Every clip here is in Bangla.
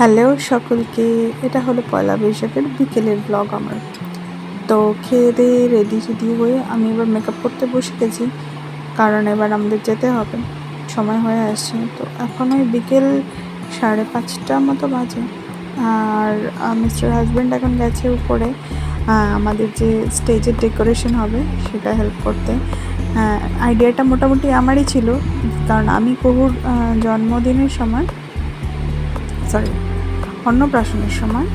হ্যালো সকলকে, এটা হলো পয়লা বৈশাখের বিকেলের ব্লগ আমার। তো খেয়ে দিয়ে রেডি টেডি হয়ে আমি এবার মেকআপ করতে বসে গেছি, কারণ এবার আমাদের যেতে হবে, সময় হয়ে আসছে। তো এখন ওই বিকেল সাড়ে পাঁচটা মতো বাজে, আর মিস্টার হাজব্যান্ড এখন গেছে উপরে আমাদের যে স্টেজের ডেকোরেশন হবে, সেটা হেল্প করতে। আইডিয়াটা মোটামুটি আমারই ছিল, কারণ আমি কবুর জন্মদিনের সময় সরি অন্নপ্রাশনের সময়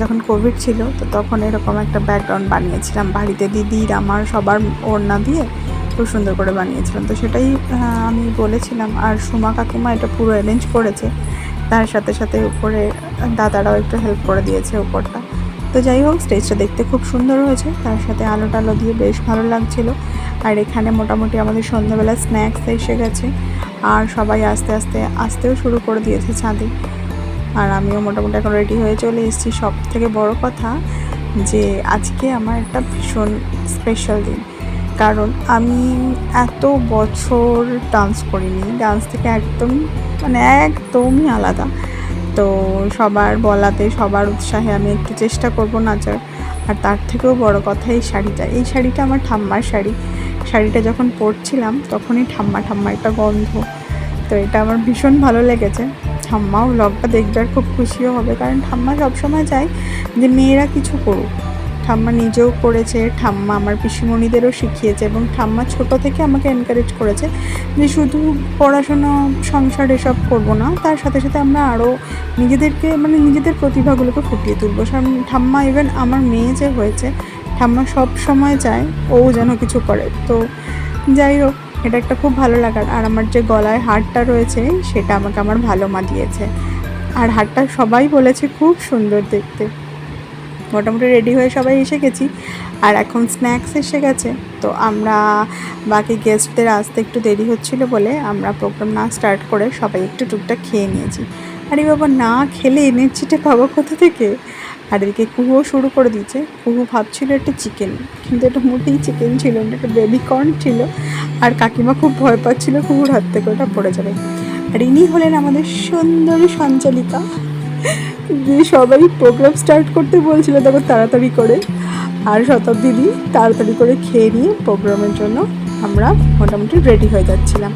যখন কোভিড ছিল, তো তখন এরকম একটা ব্যাকগ্রাউন্ড বানিয়েছিলাম। বাড়িতে দিদির আমার সবার ওড়না দিয়ে খুব সুন্দর করে বানিয়েছিলাম। তো সেটাই আমি বলেছিলাম, আর সুমা কাকিমা এটা পুরো অ্যারেঞ্জ করেছে। তার সাথে সাথে উপরে দাদারাও একটু হেল্প করে দিয়েছে উপরটা। তো যাই হোক স্টেজটা দেখতে খুব সুন্দর হয়েছে। তার সাথে আলো টালো দিয়ে বেশ ভালো লাগছিল। আর এখানে মোটামুটি আমাদের সন্ধ্যাবেলা স্ন্যাক্স এসে গেছে। আর সবাই আস্তে আস্তে, আসতেও শুরু করে দিয়েছে ছাদে। আর আমিও মোটামুটি এখন রেডি হয়ে চলে এসেছি। সব থেকে বড় কথা যে আজকে আমার একটা ভীষণ স্পেশাল দিন। কারণ আমি এত বছর ডান্স করিনি। ডান্স থেকে একদম মানে একদমই আলাদা। তো সবার বলাতে, সবার উৎসাহে আমি একটু চেষ্টা করব নাচার। আর তার থেকেও বড় কথা এই শাড়িটা। এই শাড়িটা আমার ঠাম্মার শাড়ি। শাড়িটা যখন পরছিলাম তখনই ঠাম্মা ঠাম্মা একটা গন্ধ। তো এটা আমার ভীষণ ভালো লেগেছে। ঠাম্মাও ব্লগটা দেখবে আর খুব খুশিও হবে। কারণ ঠাম্মা সবসময় চায় যে মেয়েরা কিছু করুক। ঠাম্মা নিজেও করেছে, ঠাম্মা আমার পিসিমণিদেরও শিখিয়েছে এবং ঠাম্মা ছোট থেকে আমাকে এনকারেজ করেছে যে শুধু পড়াশোনা, সংসার এসব করব না, তার সাথে সাথে আমরা আরও নিজেদেরকে মানে নিজেদের প্রতিভাগুলোকে ফুটিয়ে তুলবো। ঠাম্মা ইভেন আমার মেয়ে যে হয়েছে, ঠাম্মা সব সময় চায় ও যেন কিছু করে। তো যাই হোক এটা একটা খুব ভালো লাগার। আর আমার যে গলায় হারটা রয়েছে, সেটা আমাকে আমার ভালো মা দিয়েছে। আর হারটা সবাই বলেছে খুব সুন্দর দেখতে। মোটামুটি রেডি হয়ে সবাই এসে গেছি। আর এখন স্ন্যাক্স এসে গেছে। তো আমরা বাকি গেস্টদের আসতে একটু দেরি হচ্ছিল বলে আমরা প্রোগ্রাম না স্টার্ট করে সবাই একটু টুকটাক খেয়ে নিয়েছি। আরে বাবা, না খেলে এনেছিটা পাবো কোথা থেকে? আর এদিকে কুহুও শুরু করে দিয়েছে। কুহু ভাবছিল একটা চিকেন কিন্তু এটা মোটেই চিকেন ছিল না একটা বেবি কর্ন ছিল। আর কাকিমা খুব ভয় পাচ্ছিল কুহুর হাত থেকে ওটা পড়ে যাবে। আর ইনি হলেন আমাদের সুন্দরী সঞ্চালিকা, যে সবাই প্রোগ্রাম স্টার্ট করতে বলছিল তখন তাড়াতাড়ি করে। আর শতাব দিদি তাড়াতাড়ি করে খেয়ে নিয়ে প্রোগ্রামের জন্য আমরা মোটামুটি রেডি হয়ে যাচ্ছিলাম।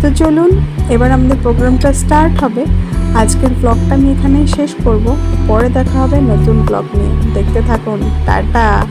তো চলুন, এবার আমাদের প্রোগ্রামটা স্টার্ট হবে। আজকের ব্লগটা আমি এখানেই শেষ করব। পরে দেখা হবে নতুন ব্লগ নিয়ে। দেখতে থাকুন। টাটা।